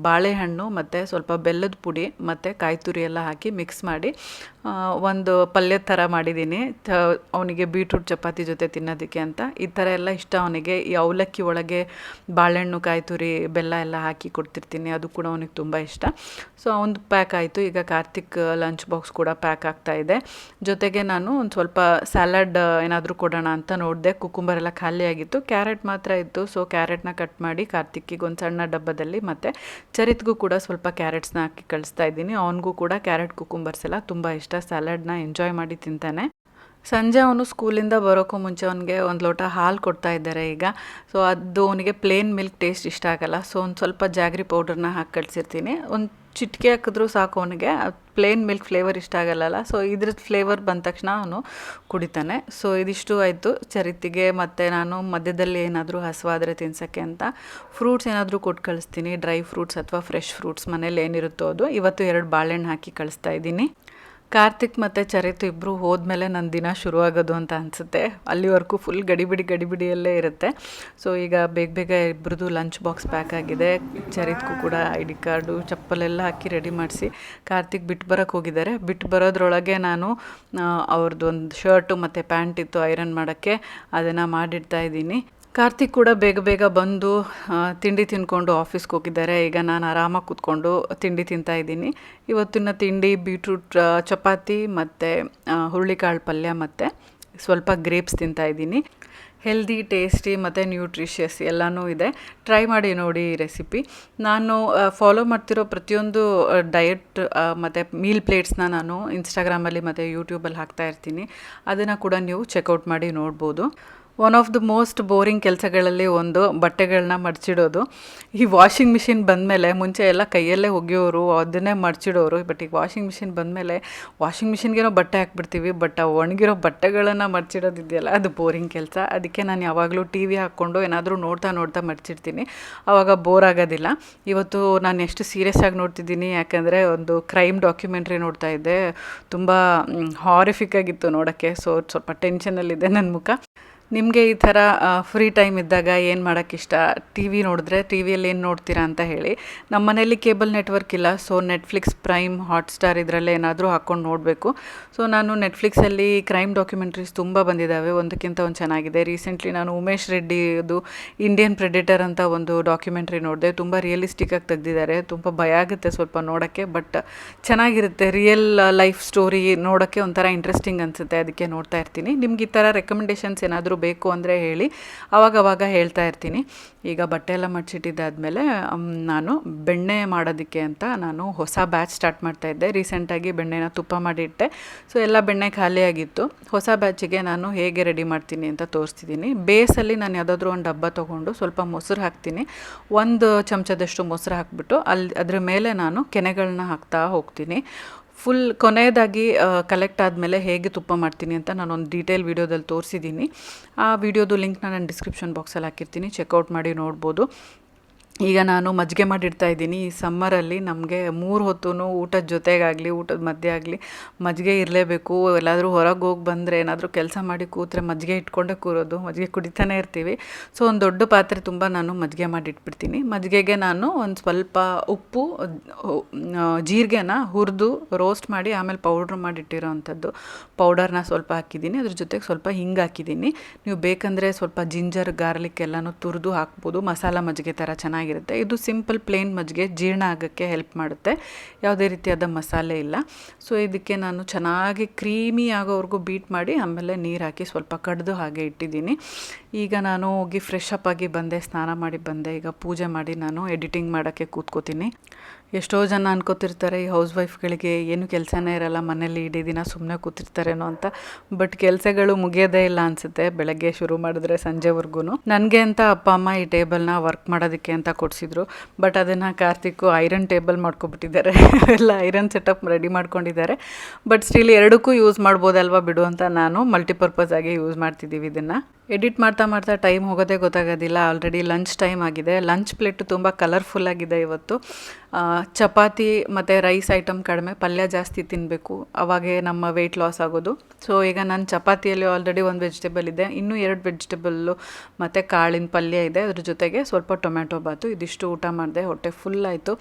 ಬಾಳೆಹಣ್ಣು ಮತ್ತು ಸ್ವಲ್ಪ ಬೆಲ್ಲದ ಪುಡಿ ಮತ್ತು ಕಾಯಿ ತುರಿ ಎಲ್ಲ ಹಾಕಿ ಮಿಕ್ಸ್ ಮಾಡಿ ಒಂದು ಪಲ್ಯ ಥರ ಮಾಡಿದ್ದೀನಿ ಅವನಿಗೆ ಬೀಟ್ರೂಟ್ ಚಪಾತಿ ಜೊತೆ ತಿನ್ನೋದಕ್ಕೆ ಅಂತ. ಈ ಥರ ಎಲ್ಲ ಇಷ್ಟ ಅವನಿಗೆ. ಈ ಅವಲಕ್ಕಿ ಒಳಗೆ ಬಾಳೆಹಣ್ಣು ಕಾಯಿ ತುರಿ ಬೆಲ್ಲ ಎಲ್ಲ ಹಾಕಿ ಕೊಡ್ತಿರ್ತೀನಿ. ಅದು ಕೂಡ ಅವನಿಗೆ ತುಂಬ ಇಷ್ಟ. ಸೊ ಒಂದು ಪ್ಯಾಕ್ ಆಯಿತು. ಈಗ ಕಾರ್ತಿಕ್ ಲಂಚ್ ಬಾಕ್ಸ್ ಕೂಡ ಪ್ಯಾಕ್ ಆಗ್ತಾ ಇದೆ. ಜೊತೆಗೆ ನಾನು ಒಂದು ಸ್ವಲ್ಪ ಸ್ಯಾಲಡ್ ಏನಾದರೂ ಕೊಡೋಣ ಅಂತ ನೋಡಿದೆ. ಕುಕುಂಬರ್ ಎಲ್ಲ ಖಾಲಿಯಾಗಿತ್ತು ಕ್ಯಾರೆಟ್ ಮಾತ್ರ ಇತ್ತು. ಸೊ ಕ್ಯಾರೆಟ್ನ ಕಟ್ ಮಾಡಿ ಕಾರ್ತಿಕ್ಕಿಗೆ ಒಂದು ಸಣ್ಣ ಡಬ್ಬದಲ್ಲಿ ಮತ್ತು, ಚರಿತ್ಗೂ ಕೂಡ ಸ್ವಲ್ಪ ಕ್ಯಾರೆಟ್ಸ್ನ ಹಾಕಿ ಕಳಿಸ್ತಾ ಇದ್ದೀನಿ. ಅವನಿಗೂ ಕೂಡ ಕ್ಯಾರೆಟ್ ಕುಕುಂಬರ್ಸ್ ಎಲ್ಲ ತುಂಬ ಇಷ್ಟ. ಸ್ಯಾಲಡ್ನ ಎಂಜಾಯ್ ಮಾಡಿ ತಿಂತಾನೆ. ಸಂಜೆ ಅವನು ಸ್ಕೂಲಿಂದ ಬರೋಕ್ಕೂ ಮುಂಚೆ ಅವನಿಗೆ ಒಂದು ಲೋಟ ಹಾಲು ಕೊಡ್ತಾ ಇದ್ದಾರೆ ಈಗ. ಸೊ ಅದು ಅವನಿಗೆ ಪ್ಲೇನ್ ಮಿಲ್ಕ್ ಟೇಸ್ಟ್ ಇಷ್ಟ ಆಗಲ್ಲ. ಸೊ ಒಂದು ಸ್ವಲ್ಪ ಜಾಗ್ರಿ ಪೌಡರ್ನ ಹಾಕಿ ಕಳಿಸಿರ್ತೀನಿ. ಒಂದು ಚಿಟಿಕೆ ಹಾಕಿದ್ರೂ ಸಾಕು ಅವನಿಗೆ. ಪ್ಲೇನ್ ಮಿಲ್ಕ್ ಫ್ಲೇವರ್ ಇಷ್ಟ ಆಗಲ್ಲಲ್ಲ. ಸೊ ಇದ್ರದ್ದು ಫ್ಲೇವರ್ ಬಂದ ತಕ್ಷಣ ಅವನು ಕುಡಿತಾನೆ. ಸೊ ಇದಿಷ್ಟು ಆಯಿತು. ಚರಿತಿಗೆ ಮತ್ತು ನಾನು ಮಧ್ಯದಲ್ಲಿ ಏನಾದರೂ ಹಸುವಾದರೆ ತಿನ್ಸೋಕ್ಕೆ ಅಂತ ಫ್ರೂಟ್ಸ್ ಏನಾದರೂ ಕೊಟ್ಟು ಕಳಿಸ್ತೀನಿ. ಡ್ರೈ ಫ್ರೂಟ್ಸ್ ಅಥವಾ ಫ್ರೆಶ್ ಫ್ರೂಟ್ಸ್ ಮನೇಲಿ ಏನಿರುತ್ತೋ ಅದು. ಇವತ್ತು ಎರಡು ಬಾಳೆಹಣ್ಣು ಹಾಕಿ ಕಳಿಸ್ತಾ ಇದ್ದೀನಿ. ಕಾರ್ತಿಕ್ ಮತ್ತು ಚರಿತ್ ಇಬ್ಬರು ಹೋದ್ಮೇಲೆ ನನ್ನ ದಿನ ಶುರುವಾಗೋದು ಅಂತ ಅನಿಸುತ್ತೆ. ಅಲ್ಲಿವರೆಗೂ ಫುಲ್ ಗಡಿಬಿಡಿ ಗಡಿಬಿಡಿಯಲ್ಲೇ ಇರುತ್ತೆ. ಸೊ ಈಗ ಬೇಗ ಬೇಗ ಇಬ್ಬರದು ಲಂಚ್ ಬಾಕ್ಸ್ ಪ್ಯಾಕ್ ಆಗಿದೆ. ಚರಿತ್ಗೂ ಕೂಡ ಐ ಡಿ ಕಾರ್ಡು ಚಪ್ಪಲೆಲ್ಲ ಹಾಕಿ ರೆಡಿ ಮಾಡಿಸಿ ಕಾರ್ತಿಕ್ ಬಿಟ್ಟು ಬರೋಕ್ಕೆ ಹೋಗಿದ್ದಾರೆ. ಬಿಟ್ಟು ಬರೋದ್ರೊಳಗೆ ನಾನು ಅವ್ರದ್ದು ಒಂದು ಶರ್ಟು ಮತ್ತು ಪ್ಯಾಂಟ್ ಇತ್ತು ಐರನ್ ಮಾಡೋಕ್ಕೆ, ಅದನ್ನು ಮಾಡಿಡ್ತಾ ಇದ್ದೀನಿ. ಕಾರ್ತಿಕ್ ಕೂಡ ಬೇಗ ಬೇಗ ಬಂದು ತಿಂಡಿ ತಿನ್ಕೊಂಡು ಆಫೀಸ್ಗೆ ಹೋಗಿದ್ದಾರೆ. ಈಗ ನಾನು ಆರಾಮಾಗಿ ಕೂತ್ಕೊಂಡು ತಿಂಡಿ ತಿಂತಾ ಇದ್ದೀನಿ. ಇವತ್ತಿನ ತಿಂಡಿ ಬೀಟ್ರೂಟ್ ಚಪಾತಿ ಮತ್ತು ಹುರುಳಿಕಾಳು ಪಲ್ಯ ಮತ್ತು ಸ್ವಲ್ಪ ಗ್ರೇಪ್ಸ್ ತಿಂತಾ ಇದ್ದೀನಿ. ಹೆಲ್ದಿ ಟೇಸ್ಟಿ ಮತ್ತು ನ್ಯೂಟ್ರಿಷಿಯಸ್ ಎಲ್ಲನೂ ಇದೆ. ಟ್ರೈ ಮಾಡಿ ನೋಡಿ ರೆಸಿಪಿ ನಾನು ಫಾಲೋ ಮಾಡ್ತಿರೋ ಪ್ರತಿಯೊಂದು ಡಯಟ್ ಮತ್ತು ಮೀಲ್ ಪ್ಲೇಟ್ಸ್ನ ನಾನು ಇನ್ಸ್ಟಾಗ್ರಾಮಲ್ಲಿ ಮತ್ತು ಯೂಟ್ಯೂಬಲ್ಲಿ ಹಾಕ್ತಾ ಇರ್ತೀನಿ. ಅದನ್ನು ಕೂಡ ನೀವು ಚೆಕ್ಔಟ್ ಮಾಡಿ ನೋಡ್ಬೋದು. One of the most boring ಕೆಲಸಗಳಲ್ಲಿ ಒಂದು ಬಟ್ಟೆಗಳನ್ನ ಮಡ್ಚಿಡೋದು ಈ ವಾಷಿಂಗ್ ಮಿಷಿನ್ ಬಂದಮೇಲೆ ಮುಂಚೆ ಎಲ್ಲ ಕೈಯಲ್ಲೇ ಒಗೆಯೋರು, ಅದನ್ನೇ ಮಡ್ಚಿಡೋರು ಬಟ್ ಈಗ ವಾಷಿಂಗ್ ಮಿಷಿನ್ ಬಂದಮೇಲೆ ವಾಷಿಂಗ್ ಮಿಷಿನ್ಗೇನೋ ಬಟ್ಟೆ ಹಾಕ್ಬಿಡ್ತೀವಿ ಬಟ್ ಒಣಗಿರೋ ಬಟ್ಟೆಗಳನ್ನು ಮಡಚಿಡೋದಿದೆಯಲ್ಲ ಅದು ಬೋರಿಂಗ್ ಕೆಲಸ. ಅದಕ್ಕೆ ನಾನು ಯಾವಾಗಲೂ ಟಿ ವಿ ಹಾಕ್ಕೊಂಡು ಏನಾದರೂ ನೋಡ್ತಾ ನೋಡ್ತಾ ಮಡ್ಚಿಡ್ತೀನಿ ಆವಾಗ ಬೋರ್ ಆಗೋದಿಲ್ಲ. ಇವತ್ತು ನಾನು ಎಷ್ಟು ಸೀರಿಯಸ್ ಆಗಿ ನೋಡ್ತಿದ್ದೀನಿ, ಯಾಕಂದರೆ ಒಂದು ಕ್ರೈಮ್ ಡಾಕ್ಯುಮೆಂಟ್ರಿ ನೋಡ್ತಾ ಇದ್ದೆ. ತುಂಬ ಹಾರಿಫಿಕ್ ಆಗಿತ್ತು ನೋಡೋಕ್ಕೆ. ಸೊ ಸ್ವಲ್ಪ ಟೆನ್ಷನಲ್ಲಿದೆ ನನ್ನ ಮುಖ. ನಿಮಗೆ ಈ ಥರ ಫ್ರೀ ಟೈಮ್ ಇದ್ದಾಗ ಏನು ಮಾಡೋಕ್ಕಿಷ್ಟ ಟಿ ವಿ ನೋಡಿದ್ರೆ ಟಿ ವಿಯಲ್ಲಿ ಏನು ನೋಡ್ತೀರಾ ಅಂತ ಹೇಳಿ. ನಮ್ಮ ಮನೇಲಿ ಕೇಬಲ್ ನೆಟ್ವರ್ಕ್ ಇಲ್ಲ ಸೊ ನೆಟ್ಫ್ಲಿಕ್ಸ್ ಪ್ರೈಮ್ ಹಾಟ್ಸ್ಟಾರ್ ಇದರಲ್ಲೇ ಏನಾದರೂ ಹಾಕ್ಕೊಂಡು ನೋಡಬೇಕು. ಸೊ ನಾನು ನೆಟ್ಫ್ಲಿಕ್ಸಲ್ಲಿ ಕ್ರೈಮ್ ಡಾಕ್ಯುಮೆಂಟ್ರೀಸ್ ತುಂಬ ಬಂದಿದ್ದಾವೆ ಒಂದಕ್ಕಿಂತ ಒಂದು ಚೆನ್ನಾಗಿದೆ. ರೀಸೆಂಟ್ಲಿ ನಾನು ಉಮೇಶ್ ರೆಡ್ಡಿದು ಇಂಡಿಯನ್ ಪ್ರೆಡಿಟರ್ ಅಂತ ಒಂದು ಡಾಕ್ಯುಮೆಂಟ್ರಿ ನೋಡಿದೆ. ತುಂಬ ರಿಯಲಿಸ್ಟಿಕ್ಕಾಗಿ ತೆಗೆದಿದ್ದಾರೆ. ತುಂಬ ಭಯ ಆಗುತ್ತೆ ಸ್ವಲ್ಪ ನೋಡೋಕ್ಕೆ ಬಟ್ ಚೆನ್ನಾಗಿರುತ್ತೆ. ರಿಯಲ್ ಲೈಫ್ ಸ್ಟೋರಿ ನೋಡೋಕ್ಕೆ ಒಂಥರ ಇಂಟ್ರೆಸ್ಟಿಂಗ್ ಅನಿಸುತ್ತೆ. ಅದಕ್ಕೆ ನೋಡ್ತಾ ಇರ್ತೀನಿ. ನಿಮ್ಗೆ ಈ ಥರ ರೆಕಮೆಂಡೇಷನ್ಸ್ ಏನಾದರೂ ಬೇಕು ಅಂದರೆ ಹೇಳಿ ಅವಾಗವಾಗ ಹೇಳ್ತಾ ಇರ್ತೀನಿ. ಈಗ ಬಟ್ಟೆ ಎಲ್ಲ ಮಡ್ಚಿಟ್ಟಿದ್ದಾದಮೇಲೆ ನಾನು ಬೆಣ್ಣೆ ಮಾಡೋದಕ್ಕೆ ಅಂತ ನಾನು ಹೊಸ ಬ್ಯಾಚ್ ಸ್ಟಾರ್ಟ್ ಮಾಡ್ತಾ ಇದ್ದೆ. ರೀಸೆಂಟಾಗಿ ಬೆಣ್ಣೆನ ತುಪ್ಪ ಮಾಡಿಟ್ಟೆ. ಸೊ ಎಲ್ಲ ಬೆಣ್ಣೆ ಖಾಲಿಯಾಗಿತ್ತು ಹೊಸ ಬ್ಯಾಚಿಗೆ ನಾನು ಹೇಗೆ ರೆಡಿ ಮಾಡ್ತೀನಿ ಅಂತ ತೋರಿಸ್ತಿದ್ದೀನಿ. ಬೇಸಲ್ಲಿ ನಾನು ಯಾವುದಾದ್ರೂ ಒಂದು ಡಬ್ಬ ತೊಗೊಂಡು ಸ್ವಲ್ಪ ಮೊಸರು ಹಾಕ್ತೀನಿ. ಒಂದು ಚಮಚದಷ್ಟು ಮೊಸರು ಹಾಕ್ಬಿಟ್ಟು ಅಲ್ಲಿ ಅದ್ರ ಮೇಲೆ ನಾನು ಕೆನೆಗಳನ್ನ ಹಾಕ್ತಾ ಹೋಗ್ತೀನಿ. ಫುಲ್ ಕೊನೆಯದಾಗಿ ಕಲೆಕ್ಟ್ ಆದಮೇಲೆ ಹೇಗೆ ತುಪ್ಪ ಮಾಡ್ತೀನಿ ಅಂತ ನಾನು ಒಂದು ಡೀಟೇಲ್ ವೀಡಿಯೋದಲ್ಲಿ ತೋರಿಸಿದ್ದೀನಿ. ಆ ವಿಡಿಯೋದು ಲಿಂಕ್ನ ನಾನು ಡಿಸ್ಕ್ರಿಪ್ಷನ್ ಬಾಕ್ಸಲ್ಲಿ ಹಾಕಿರ್ತೀನಿ. ಚೆಕ್ಔಟ್ ಮಾಡಿ ನೋಡ್ಬೋದು. ಈಗ ನಾನು ಮಜ್ಜಿಗೆ ಮಾಡಿಡ್ತಾ ಇದ್ದೀನಿ. ಈ ಸಮ್ಮರಲ್ಲಿ ನಮಗೆ ಮೂರು ಹೊತ್ತು ಊಟದ ಜೊತೆಗಾಗಲಿ, ಊಟದ ಮಧ್ಯೆ ಆಗಲಿ ಮಜ್ಜಿಗೆ ಇರಲೇಬೇಕು. ಎಲ್ಲಾದರೂ ಹೊರಗೆ ಹೋಗಿ ಬಂದರೆ ಏನಾದರೂ ಕೆಲಸ ಮಾಡಿ ಕೂತ್ರೆ ಮಜ್ಜಿಗೆ ಇಟ್ಕೊಂಡೆ ಕೂರೋದು, ಮಜ್ಜಿಗೆ ಕುಡಿತಾನೆ ಇರ್ತೀವಿ. ಸೊ ಒಂದು ದೊಡ್ಡ ಪಾತ್ರೆ ತುಂಬ ನಾನು ಮಜ್ಜಿಗೆ ಮಾಡಿಟ್ಬಿಡ್ತೀನಿ. ಮಜ್ಜಿಗೆಗೆ ನಾನು ಒಂದು ಸ್ವಲ್ಪ ಉಪ್ಪು ಜೀರಿಗೆನ ಹುರಿದು ರೋಸ್ಟ್ ಮಾಡಿ ಆಮೇಲೆ ಪೌಡ್ರ್ ಮಾಡಿಟ್ಟಿರೋ ಅಂಥದ್ದು. ಪೌಡರ್ನ ಸ್ವಲ್ಪ ಹಾಕಿದ್ದೀನಿ. ಅದ್ರ ಜೊತೆಗೆ ಸ್ವಲ್ಪ ಹಿಂಗೆ ಹಾಕಿದ್ದೀನಿ. ನೀವು ಬೇಕಂದರೆ ಸ್ವಲ್ಪ ಜಿಂಜರ್ ಗಾರ್ಲಿಕ್ ಎಲ್ಲನೂ ತುರಿದು ಹಾಕ್ಬೋದು. ಮಸಾಲ ಮಜ್ಜಿಗೆ ಥರ ಚೆನ್ನಾಗಿರುತ್ತೆ. ಇದು ಸಿಂಪಲ್ ಪ್ಲೇನ್ ಮಜ್ಜಿಗೆ, ಜೀರ್ಣ ಆಗೋಕ್ಕೆ ಹೆಲ್ಪ್ ಮಾಡುತ್ತೆ. ಯಾವುದೇ ರೀತಿಯಾದ ಮಸಾಲೆ ಇಲ್ಲ. ಸೊ, ಇದಕ್ಕೆ ನಾನು ಚೆನ್ನಾಗಿ ಕ್ರೀಮಿ ಆಗೋವರೆಗೂ ಬೀಟ್ ಮಾಡಿ ಆಮೇಲೆ ನೀರು ಹಾಕಿ ಸ್ವಲ್ಪ ಕಡಿದು ಹಾಗೆ ಇಟ್ಟಿದ್ದೀನಿ. ಈಗ ನಾನು ಹೋಗಿ ಫ್ರೆಶ್ ಅಪ್ ಆಗಿ ಬಂದೆ, ಸ್ನಾನ ಮಾಡಿ ಬಂದೆ. ಈಗ ಪೂಜೆ ಮಾಡಿ ನಾನು ಎಡಿಟಿಂಗ್ ಮಾಡೋಕ್ಕೆ ಕೂತ್ಕೋತೀನಿ. ಎಷ್ಟೋ ಜನ ಅನ್ಕೋತಿರ್ತಾರೆ, ಈ ಹೌಸ್ ವೈಫ್ಗಳಿಗೆ ಏನು ಕೆಲಸನೇ ಇರಲ್ಲ, ಮನೇಲಿ ಇಡೀ ದಿನ ಸುಮ್ಮನೆ ಕೂತಿರ್ತಾರೇನೋ ಅಂತ. ಬಟ್ ಕೆಲಸಗಳು ಮುಗಿಯೋದೇ ಇಲ್ಲ ಅನಿಸುತ್ತೆ. ಬೆಳಗ್ಗೆ ಶುರು ಮಾಡಿದ್ರೆ ಸಂಜೆವರೆಗೂ ನನಗೆ ಅಂತ ಅಪ್ಪ, ಅಮ್ಮ ಈ ಟೇಬಲ್ನ ವರ್ಕ್ ಮಾಡೋದಕ್ಕೆ ಅಂತ ಕೊಡಿಸಿದ್ರು. ಬಟ್ ಅದನ್ನು ಕಾರ್ತಿಕ್ಕು ಐರನ್ ಟೇಬಲ್ ಮಾಡ್ಕೊಬಿಟ್ಟಿದ್ದಾರೆ. ಎಲ್ಲ ಐರನ್ ಸೆಟಪ್ ರೆಡಿ ಮಾಡ್ಕೊಂಡಿದ್ದಾರೆ. ಬಟ್ ಸ್ಟಿಲ್ ಎರಡಕ್ಕೂ ಯೂಸ್ ಮಾಡ್ಬೋದಲ್ವಾ ಬಿಡು ಅಂತ ನಾನು ಮಲ್ಟಿಪರ್ಪಸ್ ಆಗಿ ಯೂಸ್ ಮಾಡ್ತಿದ್ದೀವಿ ಇದನ್ನು. ಎಡಿಟ್ ಮಾಡ್ತಾ ಮಾಡ್ತಾ ಟೈಮ್ ಹೋಗೋದೇ ಗೊತ್ತಾಗೋದಿಲ್ಲ. ಆಲ್ರೆಡಿ ಲಂಚ್ ಟೈಮ್ ಆಗಿದೆ. ಲಂಚ್ ಪ್ಲೇಟ್ ತುಂಬ ಕಲರ್ಫುಲ್ ಆಗಿದೆ ಇವತ್ತು. ಚಪಾತಿ ಮತ್ತು ರೈಸ್ ಐಟಮ್ ಕಡಿಮೆ, ಪಲ್ಯ ಜಾಸ್ತಿ ತಿನ್ನಬೇಕು ಅವಾಗೇ ನಮ್ಮ ವೆಯ್ಟ್ ಲಾಸ್ ಆಗೋದು. ಸೊ ಈಗ ನಾನು ಚಪಾತಿಯಲ್ಲಿ ಆಲ್ರೆಡಿ ಒಂದು ವೆಜಿಟೇಬಲ್ ಇದೆ. ಇನ್ನೂ ಎರಡು ವೆಜಿಟೇಬಲ್ಲು ಮತ್ತು ಕಾಳಿನ ಪಲ್ಯ ಇದೆ. ಅದ್ರ ಜೊತೆಗೆ ಸ್ವಲ್ಪ ಟೊಮೆಟೊ ಬಾತು. ಇದಿಷ್ಟು ಊಟ ಮಾಡಿದೆ, ಹೊಟ್ಟೆ ಫುಲ್ ಆಯಿತು.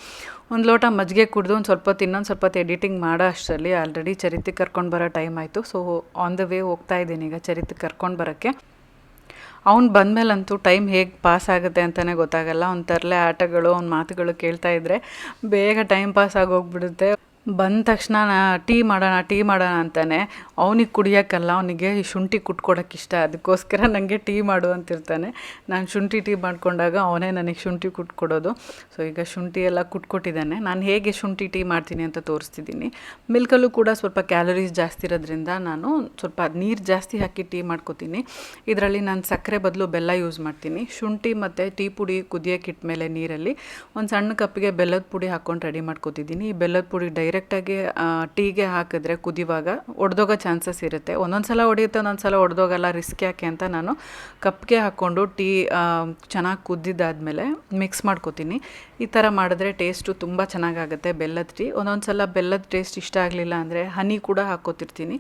ಒಂದು ಲೋಟ ಮಜ್ಜಿಗೆ ಕುಡಿದು ಒಂದು ಸ್ವಲ್ಪ ತಿನ್ನೊಂದು ಸ್ವಲ್ಪ ಎಡಿಟಿಂಗ್ ಮಾಡೋ ಅಷ್ಟರಲ್ಲಿ ಆಲ್ರೆಡಿ ಚರಿತಿ ಕರ್ಕೊಂಡು ಬರೋ ಟೈಮ್ ಆಯಿತು. ಸೊ ಆನ್ ದ ವೇ ಹೋಗ್ತಾ ಇದ್ದೀನಿ ಈಗ ಚರಿತಿ ಕರ್ಕೊಂಡು ಬರೋಕ್ಕೆ. ಅವ್ನು ಬಂದಮೇಲಂತೂ ಟೈಮ್ ಹೇಗೆ ಪಾಸ್ ಆಗುತ್ತೆ ಅಂತಲೇ ಗೊತ್ತಾಗಲ್ಲ. ಅವ್ನ ತರಲೆ ಆಟಗಳು, ಅವ್ನ ಮಾತುಗಳು ಕೇಳ್ತಾ ಇದ್ದರೆ ಬೇಗ ಟೈಮ್ ಪಾಸ್ ಆಗೋಗ್ಬಿಡುತ್ತೆ. ಬಂದ ತಕ್ಷಣ ನಾ ಟೀ ಮಾಡೋಣ ಟೀ ಮಾಡೋಣ ಅಂತಾನೆ. ಅವನಿಗೆ ಕುಡಿಯೋಕ್ಕಲ್ಲ, ಅವನಿಗೆ ಶುಂಠಿ ಕುಟ್ಕೊಡೋಕೆ ಇಷ್ಟ. ಅದಕ್ಕೋಸ್ಕರ ನನಗೆ ಟೀ ಮಾಡು ಅಂತಿರ್ತಾನೆ. ನಾನು ಶುಂಠಿ ಟೀ ಮಾಡ್ಕೊಂಡಾಗ ಅವನೇ ನನಗೆ ಶುಂಠಿ ಕುಟ್ಕೊಡೋದು. ಸೊ ಈಗ ಶುಂಠಿ ಎಲ್ಲ ಕುಟ್ಕೊಟ್ಟಿದ್ದಾನೆ. ನಾನು ಹೇಗೆ ಶುಂಠಿ ಟೀ ಮಾಡ್ತೀನಿ ಅಂತ ತೋರಿಸ್ತಿದ್ದೀನಿ. ಮಿಲ್ಕಲ್ಲೂ ಕೂಡ ಸ್ವಲ್ಪ ಕ್ಯಾಲರೀಸ್ ಜಾಸ್ತಿ ಇರೋದ್ರಿಂದ ನಾನು ಸ್ವಲ್ಪ ನೀರು ಜಾಸ್ತಿ ಹಾಕಿ ಟೀ ಮಾಡ್ಕೋತೀನಿ. ಇದರಲ್ಲಿ ನಾನು ಸಕ್ಕರೆ ಬದಲು ಬೆಲ್ಲ ಯೂಸ್ ಮಾಡ್ತೀನಿ. ಶುಂಠಿ ಮತ್ತು ಟೀ ಪುಡಿ ಕುದಿಯೋಕ್ಕಿಟ್ಟ ಮೇಲೆ ನೀರಲ್ಲಿ ಒಂದು ಸಣ್ಣ ಕಪ್ಪಿಗೆ ಬೆಲ್ಲದ ಪುಡಿ ಹಾಕ್ಕೊಂಡು ರೆಡಿ ಮಾಡ್ಕೋತಿದ್ದೀನಿ. ಈ ಬೆಲ್ಲದ ಪುಡಿ ಡೈರೆಕ್ಟಾಗಿ ಟೀಗೆ ಹಾಕಿದ್ರೆ ಕುದಿವಾಗ ಒಡೆದೋಗೋ ಚಾನ್ಸಸ್ ಇರುತ್ತೆ. ಒಂದೊಂದು ಸಲ ಒಡೆಯುತ್ತೆ ಒಂದೊಂದು ಸಲ ಒಡೆದೋಗಲ್ಲ, ರಿಸ್ಕ್ ಯಾಕೆ ಅಂತ ನಾನು ಕಪ್ಗೆ ಹಾಕ್ಕೊಂಡು ಟೀ ಚೆನ್ನಾಗಿ ಕುದ್ದಿದ್ದಾದಮೇಲೆ ಮಿಕ್ಸ್ ಮಾಡ್ಕೋತೀನಿ. ಈ ಥರ ಮಾಡಿದ್ರೆ ಟೇಸ್ಟು ತುಂಬ ಚೆನ್ನಾಗಾಗುತ್ತೆ ಬೆಲ್ಲದ ಟೀ. ಒಂದೊಂದು ಸಲ ಬೆಲ್ಲದ ಟೇಸ್ಟ್ ಇಷ್ಟ ಆಗಲಿಲ್ಲ ಅಂದರೆ ಹನಿ ಕೂಡ ಹಾಕ್ಕೋತಿರ್ತೀನಿ.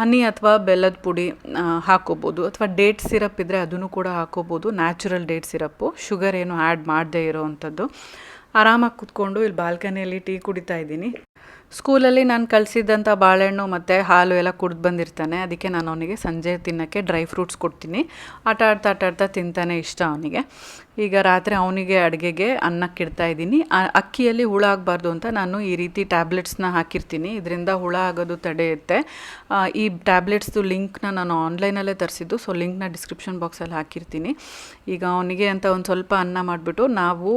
ಹನಿ ಅಥವಾ ಬೆಲ್ಲದ ಪುಡಿ ಹಾಕೋಬೋದು ಅಥವಾ ಡೇಟ್ ಸಿರಪ್ ಇದ್ದರೆ ಅದನ್ನು ಕೂಡ ಹಾಕೋಬೋದು ನ್ಯಾಚುರಲ್ ಡೇಟ್ ಸಿರಪ್ಪು. ಶುಗರ್ ಏನು ಆ್ಯಡ್ ಮಾಡದೇ ಇರೋ ಅಂಥದ್ದು ಆರಾಮಾಗಿ ಕೂತ್ಕೊಂಡು ಇಲ್ಲಿ ಬಾಲ್ಕನಿಯಲ್ಲಿ ಟೀ ಕುಡಿತಾ ಇದ್ದೀನಿ. ಸ್ಕೂಲಲ್ಲಿ ನಾನು ಕಳಿಸಿದ್ದಂಥ ಬಾಳೆಹಣ್ಣು ಮತ್ತು ಹಾಲು ಎಲ್ಲ ಕುಡ್ದು ಬಂದಿರ್ತಾನೆ. ಅದಕ್ಕೆ ನಾನು ಅವನಿಗೆ ಸಂಜೆ ತಿನ್ನೋಕ್ಕೆ ಡ್ರೈ ಫ್ರೂಟ್ಸ್ ಕೊಡ್ತೀನಿ. ಆಟ ಆಡ್ತಾ ಆಟ ಆಡ್ತಾ ತಿಂತಾನೆ ಇಷ್ಟ ಅವನಿಗೆ. ಈಗ ರಾತ್ರಿ ಅವನಿಗೆ ಅಡುಗೆಗೆ ಅನ್ನಕ್ಕೆ ಇಡ್ತಾ ಇದ್ದೀನಿ. ಅಕ್ಕಿಯಲ್ಲಿ ಹುಳ ಆಗಬಾರ್ದು ಅಂತ ನಾನು ಈ ರೀತಿ ಟ್ಯಾಬ್ಲೆಟ್ಸ್ನ ಹಾಕಿರ್ತೀನಿ. ಇದರಿಂದ ಹುಳ ಆಗೋದು ತಡೆಯುತ್ತೆ. ಈ ಟ್ಯಾಬ್ಲೆಟ್ಸ್ದು ಲಿಂಕ್ನ ನಾನು ಆನ್ಲೈನಲ್ಲೇ ತರಿಸಿದ್ದು. ಸೊ ಲಿಂಕ್ನ ಡಿಸ್ಕ್ರಿಪ್ಷನ್ ಬಾಕ್ಸಲ್ಲಿ ಹಾಕಿರ್ತೀನಿ. ಈಗ ಅವನಿಗೆ ಅಂತ ಒಂದು ಸ್ವಲ್ಪ ಅನ್ನ ಮಾಡಿಬಿಟ್ಟು ನಾವು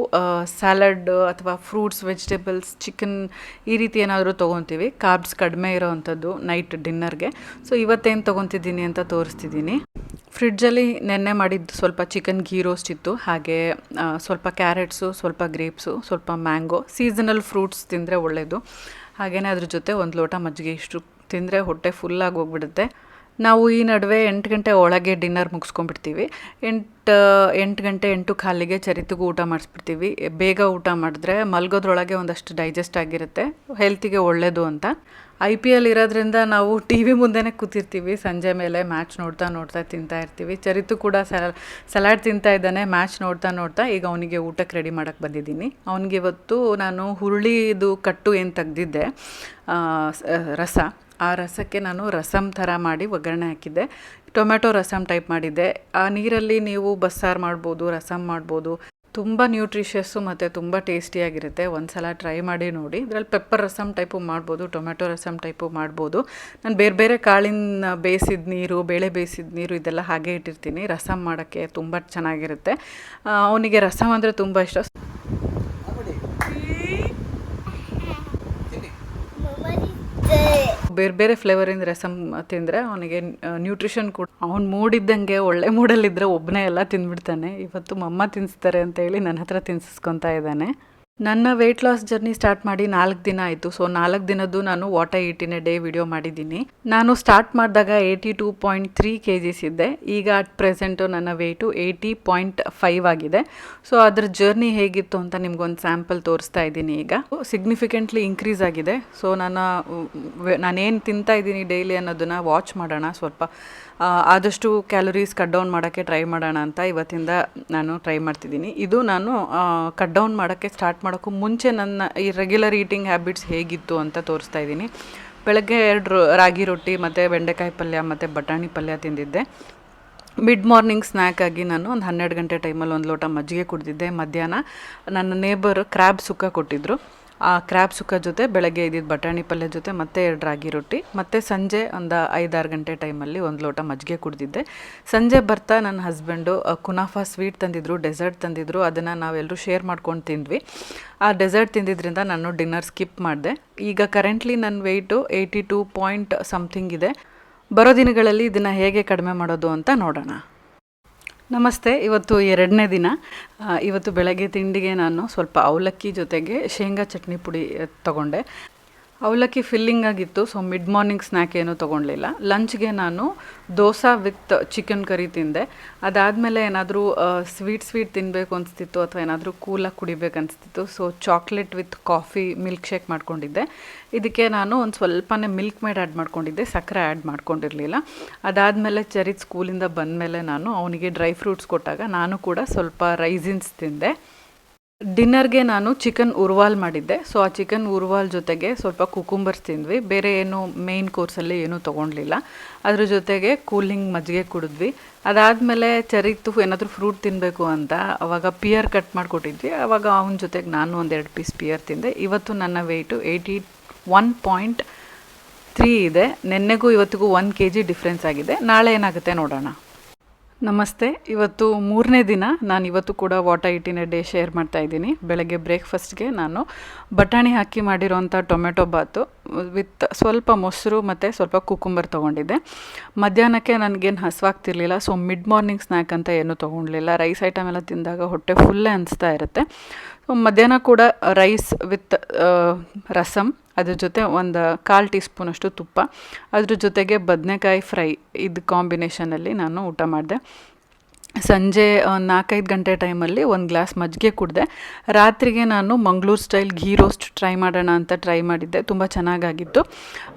ಸ್ಯಾಲಡ್ ಅಥವಾ ಫ್ರೂಟ್ಸ್ ವೆಜಿಟೇಬಲ್ಸ್ ಚಿಕನ್ ಈ ರೀತಿ ಏನಾದರೂ ತೊಗೊತೀವಿ. ಕಾರ್ಬ್ಸ್ ಕಡಿಮೆ ಇರೋವಂಥದ್ದು ನೈಟ್ ಡಿನ್ನರ್ಗೆ ಸೊ ಇವತ್ತೇನು ತೊಗೊತಿದ್ದೀನಿ ಅಂತ ತೋರಿಸ್ತಿದ್ದೀನಿ. ಫ್ರಿಡ್ಜಲ್ಲಿ ನೆನ್ನೆ ಮಾಡಿದ್ದು ಸ್ವಲ್ಪ ಚಿಕನ್ ಗೀ ರೋಸ್ಟ್ ಇತ್ತು. ಹಾಗೆ ಸ್ವಲ್ಪ ಕ್ಯಾರೆಟ್ಸು ಸ್ವಲ್ಪ ಗ್ರೇಪ್ಸು ಸ್ವಲ್ಪ ಮ್ಯಾಂಗೋ ಸೀಸನಲ್ ಫ್ರೂಟ್ಸ್ ತಿಂದರೆ ಒಳ್ಳೆಯದು ಹಾಗೆಯೇ ಅದ್ರ ಜೊತೆ ಒಂದು ಲೋಟ ಮಜ್ಜಿಗೆ ಇಷ್ಟು ತಿಂದರೆ ಹೊಟ್ಟೆ ಫುಲ್ಲಾಗಿ ಹೋಗ್ಬಿಡುತ್ತೆ. ನಾವು ಈ ನಡುವೆ ಎಂಟು ಗಂಟೆ ಒಳಗೆ ಡಿನ್ನರ್ ಮುಗಿಸ್ಕೊಂಡ್ಬಿಡ್ತೀವಿ. ಎಂಟು ಎಂಟು ಗಂಟೆ ಎಂಟು ಕಾಲಿಗೆ ಚರಿತಿಗೂ ಊಟ ಮಾಡಿಸ್ಬಿಡ್ತೀವಿ. ಬೇಗ ಊಟ ಮಾಡಿದ್ರೆ ಮಲ್ಗೋದ್ರೊಳಗೆ ಒಂದಷ್ಟು ಡೈಜೆಸ್ಟ್ ಆಗಿರುತ್ತೆ. ಹೆಲ್ತಿಗೆ ಒಳ್ಳೆಯದು ಅಂತ. ಐ ಪಿ ಎಲ್ ಇರೋದ್ರಿಂದ ನಾವು ಟಿ ವಿ ಮುಂದೆನೇ ಕೂತಿರ್ತೀವಿ. ಸಂಜೆ ಮೇಲೆ ಮ್ಯಾಚ್ ನೋಡ್ತಾ ನೋಡ್ತಾ ತಿಂತಾ ಇರ್ತೀವಿ. ಚರಿತು ಕೂಡ ಸಲಾಡ್ ತಿಂತಾ ಇದ್ದಾನೆ, ಮ್ಯಾಚ್ ನೋಡ್ತಾ ನೋಡ್ತಾ ಈಗ ಅವನಿಗೆ ಊಟಕ್ಕೆ ರೆಡಿ ಮಾಡೋಕ್ಕೆ ಬಂದಿದ್ದೀನಿ. ಅವನಿಗೆ ಇವತ್ತು ನಾನು ಹುರುಳಿದು ಕಟ್ಟು ಏನು ತೆಗ್ದಿದ್ದೆ ರಸ. ಆ ರಸಕ್ಕೆ ನಾನು ರಸಮ್ ಥರ ಮಾಡಿ ಒಗ್ಗರಣೆ ಹಾಕಿದ್ದೆ. ಟೊಮೆಟೊ ರಸಮ್ ಟೈಪ್ ಮಾಡಿದ್ದೆ. ಆ ನೀರಲ್ಲಿ ನೀವು ಬಸ್ಸಾರು ಮಾಡ್ಬೋದು ರಸಮ್ ಮಾಡ್ಬೋದು, ತುಂಬ ನ್ಯೂಟ್ರಿಷಿಯಸ್ಸು ಮತ್ತು ತುಂಬ ಟೇಸ್ಟಿಯಾಗಿರುತ್ತೆ. ಒಂದು ಸಲ ಟ್ರೈ ಮಾಡಿ ನೋಡಿ. ಇದರಲ್ಲಿ ಪೆಪ್ಪರ್ ರಸಮ್ ಟೈಪು ಮಾಡ್ಬೋದು ಟೊಮೆಟೊ ರಸಮ್ ಟೈಪು ಮಾಡ್ಬೋದು. ನಾನು ಬೇರೆ ಬೇರೆ ಕಾಳಿನ ಬೇಯಿಸಿದ ನೀರು, ಬೇಳೆ ಬೇಯಿಸಿದ ನೀರು ಇದೆಲ್ಲ ಹಾಗೆ ಇಟ್ಟಿರ್ತೀನಿ. ರಸಮ್ ಮಾಡೋಕ್ಕೆ ತುಂಬ ಚೆನ್ನಾಗಿರುತ್ತೆ. ಅವನಿಗೆ ರಸಮ್ ಅಂದರೆ ತುಂಬ ಇಷ್ಟ. ಬೇರೆ ಬೇರೆ ಫ್ಲೇವರಿಂದ ರಸಮ್ ತಿಂದರೆ ಅವನಿಗೆ ನ್ಯೂಟ್ರಿಷನ್ ಕೂಡ ಅವ್ನು ಮೂಡಿದ್ದಂಗೆ ಒಳ್ಳೆ ಮೂಡಲ್ಲಿದ್ದರೆ ಒಬ್ಬನೇ ಎಲ್ಲ ತಿಂದ್ಬಿಡ್ತಾನೆ. ಇವತ್ತು ಮಮ್ಮ ತಿನ್ನಿಸ್ತಾರೆ ಅಂತ ಹೇಳಿ ನನ್ನ ಹತ್ರ ತಿನ್ನಿಸ್ಕೊತಾ ಇದ್ದಾನೆ. ನನ್ನ ವೆಯ್ಟ್ ಲಾಸ್ ಜರ್ನಿ ಸ್ಟಾರ್ಟ್ ಮಾಡಿ ನಾಲ್ಕು ದಿನ ಆಯಿತು. ಸೊ ನಾಲ್ಕು ದಿನದ್ದು ನಾನು ವಾಟ್ ಐ ಡೇ ವಿಡಿಯೋ ಮಾಡಿದ್ದೀನಿ. ನಾನು ಸ್ಟಾರ್ಟ್ ಮಾಡಿದಾಗ eighty two point three K Gs ಇದ್ದೆ. ಈಗ ಅಟ್ ಪ್ರೆಸೆಂಟು ನನ್ನ ವೆಯ್ಟು ಏಯ್ಟಿ ಪಾಯಿಂಟ್ ಫೈವ್ ಆಗಿದೆ. ಸೊ ಅದ್ರ ಜರ್ನಿ ಹೇಗಿತ್ತು ಅಂತ ನಿಮ್ಗೊಂದು ಸ್ಯಾಂಪಲ್ ತೋರಿಸ್ತಾ ಇದ್ದೀನಿ ಈಗ. ಸಿಗ್ನಿಫಿಕೆಂಟ್ಲಿ ಇನ್ಕ್ರೀಸ್ ಆಗಿದೆ. ಸೊ ನನ್ನ ನಾನೇನು ತಿಂತಾ ಇದ್ದೀನಿ ಡೈಲಿ ಅನ್ನೋದನ್ನು ವಾಚ್ ಮಾಡೋಣ. ಸ್ವಲ್ಪ ಆದಷ್ಟು ಕ್ಯಾಲೋರೀಸ್ ಕಟ್ ಡೌನ್ ಮಾಡೋಕ್ಕೆ ಟ್ರೈ ಮಾಡೋಣ ಅಂತ ಇವತ್ತಿಂದ ನಾನು ಟ್ರೈ ಮಾಡ್ತಿದ್ದೀನಿ. ಇದು ನಾನು ಕಟ್ ಡೌನ್ ಮಾಡೋಕ್ಕೆ ಸ್ಟಾರ್ಟ್ ಮಾಡೋಕ್ಕೂ ಮುಂಚೆ ನನ್ನ ಈ ರೆಗ್ಯುಲರ್ ಈಟಿಂಗ್ ಹ್ಯಾಬಿಟ್ಸ್ ಹೇಗಿತ್ತು ಅಂತ ತೋರಿಸ್ತಾ ಇದ್ದೀನಿ. ಬೆಳಗ್ಗೆ ಎರಡು ರಾಗಿ ರೊಟ್ಟಿ ಮತ್ತು ಬೆಂಡೆಕಾಯಿ ಪಲ್ಯ ಮತ್ತು ಬಟಾಣಿ ಪಲ್ಯ ತಿಂದಿದ್ದೆ. ಮಿಡ್ ಮಾರ್ನಿಂಗ್ ಸ್ನ್ಯಾಕ್ ಆಗಿ ನಾನು ಒಂದು ಹನ್ನೆರಡು ಗಂಟೆ ಟೈಮಲ್ಲಿ ಒಂದು ಲೋಟ ಮಜ್ಜಿಗೆ ಕುಡಿದಿದ್ದೆ ಮಧ್ಯಾಹ್ನ. ನನ್ನ ನೇಬರ್ ಕ್ರ್ಯಾಬ್ ಸುಕ್ಕ ಕೊಟ್ಟಿದ್ದರು ಆ ಕ್ರ್ಯಾಬ್ ಸುಕ್ಕ ಜೊತೆ ಬೆಳಗ್ಗೆ ಇದ್ದಿದ್ದು ಬಟಾಣಿ ಪಲ್ಯ ಜೊತೆ ಮತ್ತೆ ಎರಡು ರಾಗಿ ರೊಟ್ಟಿ, ಮತ್ತು ಸಂಜೆ ಒಂದು ಐದಾರು ಗಂಟೆ ಟೈಮಲ್ಲಿ ಒಂದು ಲೋಟ ಮಜ್ಜಿಗೆ ಕುಡಿದಿದ್ದೆ. ಸಂಜೆ ಬರ್ತಾ ನನ್ನ ಹಸ್ಬೆಂಡು ಕುನಾಫಾ ಸ್ವೀಟ್ ತಂದಿದ್ರು ಡೆಸರ್ಟ್ ತಂದಿದ್ರು, ಅದನ್ನು ನಾವೆಲ್ಲರೂ ಶೇರ್ ಮಾಡ್ಕೊಂಡು ತಿಂದ್ವಿ. ಆ ಡೆಸರ್ಟ್ ತಿಂದಿದ್ರಿಂದ ನಾನು ಡಿನ್ನರ್ ಸ್ಕಿಪ್ ಮಾಡಿದೆ. ಈಗ ಕರೆಂಟ್ಲಿ ನನ್ನ weight eighty two point something ಇದೆ. ಬರೋ ದಿನಗಳಲ್ಲಿ ಇದನ್ನು ಹೇಗೆ ಕಡಿಮೆ ಮಾಡೋದು ಅಂತ ನೋಡೋಣ. ನಮಸ್ತೆ, ಇವತ್ತು ಎರಡನೇ ದಿನ. ಇವತ್ತು ಬೆಳಗ್ಗೆ ತಿಂಡಿಗೆ ನಾನು ಸ್ವಲ್ಪ ಅವಲಕ್ಕಿ ಜೊತೆಗೆ ಶೇಂಗಾ ಚಟ್ನಿ ಪುಡಿ ತಗೊಂಡೆ. ಅವಲಕ್ಕಿ ಫಿಲ್ಲಿಂಗ್ ಆಗಿತ್ತು ಸೊ ಮಿಡ್ ಮಾರ್ನಿಂಗ್ ಸ್ನ್ಯಾಕ್ ಏನೂ ತೊಗೊಳ್ಲಿಲ್ಲ ಲಂಚ್ಗೆ ನಾನು ದೋಸಾ ವಿತ್ ಚಿಕನ್ ಕರಿ ತಿಂದೆ. ಅದಾದಮೇಲೆ ಏನಾದರೂ ಸ್ವೀಟ್ ಸ್ವೀಟ್ ತಿನ್ನಬೇಕು ಅನಿಸ್ತಿತ್ತು ಅಥವಾ ಏನಾದರೂ ಕೂಲಾಗಿ ಕುಡಿಬೇಕು ಅನಿಸ್ತಿತ್ತು so chocolate with coffee milkshake ಮಾಡ್ಕೊಂಡಿದ್ದೆ. ಇದಕ್ಕೆ ನಾನು ಒಂದು ಸ್ವಲ್ಪನೇ ಮಿಲ್ಕ್ ಮೇಡ್ ಆ್ಯಡ್ ಮಾಡ್ಕೊಂಡಿದ್ದೆ, ಸಕ್ಕರೆ ಆ್ಯಡ್ ಮಾಡ್ಕೊಂಡಿರಲಿಲ್ಲ. ಅದಾದಮೇಲೆ ಚರಿತ್ ಸ್ಕೂಲಿಂದ ಬಂದಮೇಲೆ ನಾನು ಅವನಿಗೆ ಡ್ರೈ ಫ್ರೂಟ್ಸ್ ಕೊಟ್ಟಾಗ ನಾನು ಕೂಡ ಸ್ವಲ್ಪ ರೈಸಿನ್ಸ್ ತಿಂದೆ. ಡಿನ್ನರ್ಗೆ ನಾನು ಚಿಕನ್ ಉರ್ವಾಲ್ ಮಾಡಿದ್ದೆ. ಸೊ ಆ ಚಿಕನ್ ಉರ್ವಾಲ್ ಜೊತೆಗೆ ಸ್ವಲ್ಪ ಕುಕುಂಬರ್ಸ್ ತಿಂದ್ವಿ. ಬೇರೆ ಏನು ಮೇಯ್ನ್ ಕೋರ್ಸಲ್ಲಿ ಏನೂ ತೊಗೊಂಡಿಲ್ಲ ಅದ್ರ ಜೊತೆಗೆ ಕೂಲಿಂಗ್ ಮಜ್ಜಿಗೆ ಕುಡಿದ್ವಿ. ಅದಾದಮೇಲೆ ಚರಿತು ಏನಾದರೂ ಫ್ರೂಟ್ ತಿನ್ನಬೇಕು ಅಂತ ಅವಾಗ ಪಿಯರ್ ಕಟ್ ಮಾಡಿಕೊಟ್ಟಿದ್ವಿ. ಅವಾಗ ಅವನ ಜೊತೆಗೆ ನಾನು ಒಂದೆರಡು ಪೀಸ್ ಪಿಯರ್ ತಿಂದೆ. ಇವತ್ತು ನನ್ನ weight eighty one point three ಇದೆ. ನೆನ್ನೆಗೂ ಇವತ್ತಿಗೂ ಒನ್ ಕೆ ಜಿ ಡಿಫ್ರೆನ್ಸ್ ಆಗಿದೆ. ನಾಳೆ ಏನಾಗುತ್ತೆ ನೋಡೋಣ. ನಮಸ್ತೆ. ಇವತ್ತು ಮೂರನೇ ದಿನ ನಾನು ಇವತ್ತು ಕೂಡ ವಾಟ ಇಟ್ಟಿನ ಡೇ ಶೇರ್ ಮಾಡ್ತಾ ಇದ್ದೀನಿ. ಬೆಳಗ್ಗೆ ಬ್ರೇಕ್ಫಾಸ್ಟ್ಗೆ ನಾನು ಬಟಾಣಿ ಹಾಕಿ ಮಾಡಿರೋಂಥ ಟೊಮೆಟೊ ಬಾತು ವಿತ್ ಸ್ವಲ್ಪ ಮೊಸರು ಮತ್ತು ಸ್ವಲ್ಪ ಕುಕುಂಬರ್ ತೊಗೊಂಡಿದ್ದೆ. ಮಧ್ಯಾಹ್ನಕ್ಕೆ ನನಗೇನು ಹಸುವಾಗ್ತಿರ್ಲಿಲ್ಲ, ಸೊ ಮಿಡ್ ಮಾರ್ನಿಂಗ್ ಸ್ನ್ಯಾಕ್ ಅಂತ ಏನೂ ತೊಗೊಳ್ಲಿಲ್ಲ ರೈಸ್ ಐಟಮ್ ಎಲ್ಲ ತಿಂದಾಗ ಹೊಟ್ಟೆ ಫುಲ್ಲೇ ಅನಿಸ್ತಾ ಇರುತ್ತೆ. ಸೊ ಮಧ್ಯಾಹ್ನ ಕೂಡ ರೈಸ್ ವಿತ್ ರಸಮ್ ಅದ್ರ ಜೊತೆ ಒಂದು ಕಾಲು ಟೀ ಸ್ಪೂನಷ್ಟು ತುಪ್ಪ, ಅದ್ರ ಜೊತೆಗೆ ಬದನೆಕಾಯಿ ಫ್ರೈ ಇದು ಕಾಂಬಿನೇಷನಲ್ಲಿ ನಾನು ಊಟ ಮಾಡಿದೆ. ಸಂಜೆ ಒಂದು ನಾಲ್ಕೈದು ಗಂಟೆ ಟೈಮಲ್ಲಿ ಒಂದು ಗ್ಲಾಸ್ ಮಜ್ಜಿಗೆ ಕುಡಿದೆ. ರಾತ್ರಿಗೆ ನಾನು Mangaluru style ghee roast try ಮಾಡೋಣ ಅಂತ ಟ್ರೈ ಮಾಡಿದ್ದೆ. ತುಂಬ ಚೆನ್ನಾಗಾಗಿತ್ತು.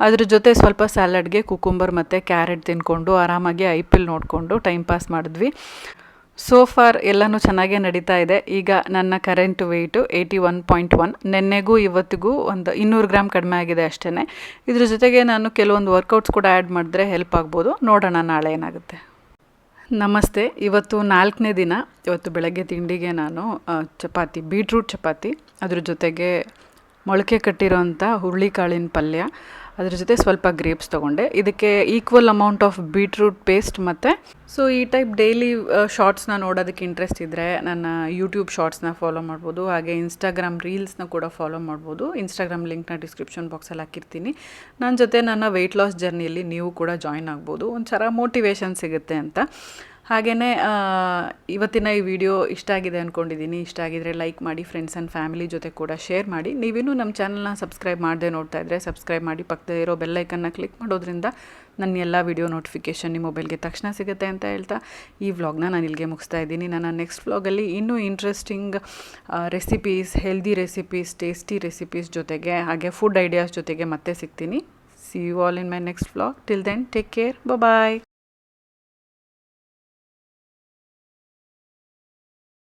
ಅದ್ರ ಜೊತೆ ಸ್ವಲ್ಪ ಸ್ಯಾಲಡ್ಗೆ ಕುಕುಂಬರ್ ಮತ್ತು ಕ್ಯಾರೆಟ್ ತಿನ್ಕೊಂಡು ಆರಾಮಾಗಿ ಐ ಪಿ ಎಲ್ ನೋಡಿಕೊಂಡು ಟೈಮ್ ಪಾಸ್ ಮಾಡಿದ್ವಿ. ಸೋ ಫಾರ್ ಎಲ್ಲನೂ ಚೆನ್ನಾಗೇ ನಡೀತಾ ಇದೆ. ಈಗ ನನ್ನ current weight eighty one point one ನೆನ್ನೆಗೂ ಇವತ್ತಿಗೂ ಒಂದು ಇನ್ನೂರು ಗ್ರಾಮ್ ಕಡಿಮೆ ಆಗಿದೆ ಅಷ್ಟೇ ಇದ್ರ ಜೊತೆಗೆ ನಾನು ಕೆಲವೊಂದು ವರ್ಕೌಟ್ಸ್ ಕೂಡ ಆ್ಯಡ್ ಮಾಡಿದ್ರೆ ಹೆಲ್ಪ್ ಆಗ್ಬೋದು. ನೋಡೋಣ ನಾಳೆ ಏನಾಗುತ್ತೆ. ನಮಸ್ತೆ. ಇವತ್ತು ನಾಲ್ಕನೇ ದಿನ. ಇವತ್ತು ಬೆಳಗ್ಗೆ ತಿಂಡಿಗೆ ನಾನು ಚಪಾತಿ ಬೀಟ್ರೂಟ್ ಚಪಾತಿ. ಅದ್ರ ಜೊತೆಗೆ ಮೊಳಕೆ ಕಟ್ಟಿರೋಂಥ ಹುರುಳಿಕಾಳಿನ ಪಲ್ಯ. ಅದ್ರ ಜೊತೆ ಸ್ವಲ್ಪ ಗ್ರೇಪ್ಸ್ ತೊಗೊಂಡೆ. ಇದಕ್ಕೆ equal amount of beetroot paste ಮತ್ತು ಸೊ ಈ ಟೈಪ್ ಡೈಲಿ ಶಾರ್ಟ್ಸ್ನ ನೋಡೋದಕ್ಕೆ ಇಂಟ್ರೆಸ್ಟ್ ಇದ್ದರೆ ನನ್ನ ಯೂಟ್ಯೂಬ್ ಶಾರ್ಟ್ಸ್ನ ಫಾಲೋ ಮಾಡ್ಬೋದು. ಹಾಗೆ ಇನ್ಸ್ಟಾಗ್ರಾಮ್ ರೀಲ್ಸ್ನ ಕೂಡ ಫಾಲೋ ಮಾಡ್ಬೋದು. ಇನ್ಸ್ಟಾಗ್ರಾಮ್ ಲಿಂಕ್ನ ಡಿಸ್ಕ್ರಿಪ್ಷನ್ ಬಾಕ್ಸಲ್ಲಿ ಹಾಕಿರ್ತೀನಿ. ನನ್ನ ಜೊತೆ ನನ್ನ ವೆಯ್ಟ್ ಲಾಸ್ ಜರ್ನಿಯಲ್ಲಿ ನೀವು ಕೂಡ ಜಾಯ್ನ್ ಆಗ್ಬೋದು. ಒಂಥರ ಮೋಟಿವೇಶನ್ ಸಿಗುತ್ತೆ ಅಂತ. ಹಾಗೆಯೇ ಇವತ್ತಿನ ಈ ವಿಡಿಯೋ ಇಷ್ಟ ಆಗಿದೆ ಅಂದ್ಕೊಂಡಿದ್ದೀನಿ ಇಷ್ಟ ಆಗಿದ್ರೆ ಲೈಕ್ ಮಾಡಿ ಫ್ರೆಂಡ್ಸ್ ಆ್ಯಂಡ್ ಫ್ಯಾಮಿಲಿ ಜೊತೆ ಕೂಡ ಶೇರ್ ಮಾಡಿ. ನೀವಿನ್ನೂ ನಮ್ಮ ಚಾನಲ್ನ ಸಬ್ಸ್ಕ್ರೈಬ್ ಮಾಡದೆ ನೋಡ್ತಾ ಇದ್ದರೆ ಸಬ್ಸ್ಕ್ರೈಬ್ ಮಾಡಿ ಪಕ್ಕದೇ ಇರೋ ಬೆಲ್ಲೈಕನ್ನ ಕ್ಲಿಕ್ ಮಾಡೋದ್ರಿಂದ ನನ್ನ ಎಲ್ಲ ವಿಡಿಯೋ ನೋಟಿಫಿಕೇಷನ್ ನಿಮ್ಮ ಮೊಬೈಲ್ಗೆ ತಕ್ಷಣ ಸಿಗುತ್ತೆ ಅಂತ ಹೇಳ್ತಾ ಈ ವ್ಲಾಗ್ನ ನಾನು ಇಲ್ಲಿಗೆ ಮುಗಿಸ್ತಾ ಇದ್ದೀನಿ. ನನ್ನ ನೆಕ್ಸ್ಟ್ ವ್ಲಾಗಲ್ಲಿ ಇನ್ನೂ interesting recipes healthy recipes tasty recipes ಜೊತೆಗೆ, ಹಾಗೆ ಫುಡ್ ಐಡಿಯಾಸ್ ಜೊತೆಗೆ ಮತ್ತೆ ಸಿಗ್ತೀನಿ. See you all in my next vlog till then take care bye